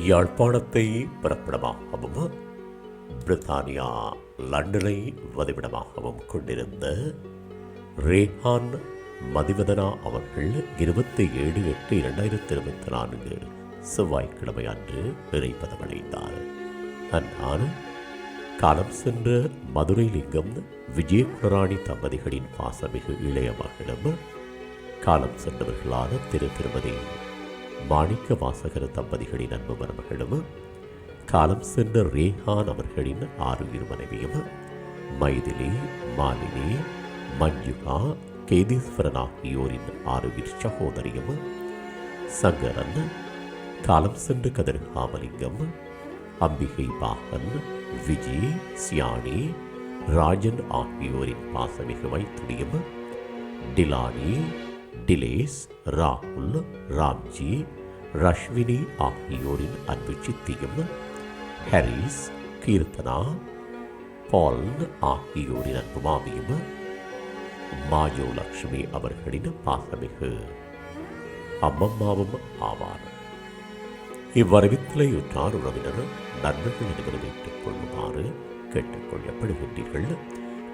யாழ்ப்பாணத்தை பிறப்பிடமாகவும் பிரித்தானியா லண்டனை வதிவிடமாகவும் கொண்டிருந்த ரேஹான் மதிவதனா அவர்கள் இருபத்தி ஏழு எட்டு இரண்டாயிரத்தி இருபத்தி நான்கு செவ்வாய்க்கிழமை அன்று இறைப்பதமடைந்தார் அந்நாள் காலம் சென்ற மதுரை லிங்கம் விஜயகுலராணி தம்பதிகளின் பாசமிகு இளைய மகளும் காலம் சென்றவர்களான திரு திருமதி மாணிக்க வாசகர தம்பதிகளின் அன்பு மருமகளும் காலம் சென்ற ரேஹான் அவர்களின் ஆறு இரு மனைவியும் மைதிலி மாலினி மஞ்சுகா கேதீஸ்வரன் ஆகியோரின் ஆறுயிர் சகோதரியும் சங்கரன் காலம் சென்று கதிர்காமலிங்கம் அம்பிகை பாகன் விஜி சியானி ராஜன் ஆகியோரின் பாசமிகு மைத்துடியும் டிலானி டிலேஸ் ராகுல் ராம்ஜி ரஷ்வினி ஆகியோரின் அன்பு சித்தியும் ஹரிஸ் கீர்த்தனா பால் ஆகியோரின் அன்பு மாமியும் மாயோலக்ஷ்மி அவர்களின் பாசமிகு அம்மம்மாவும் ஆவார். இவ்வரவித்தலை உற்றார் உறவினர் நண்பர்கள் அனைவரும் ஏற்றுக் கொள்ளுமாறு கேட்டுக்கொள்ளப்படுகின்றீர்கள்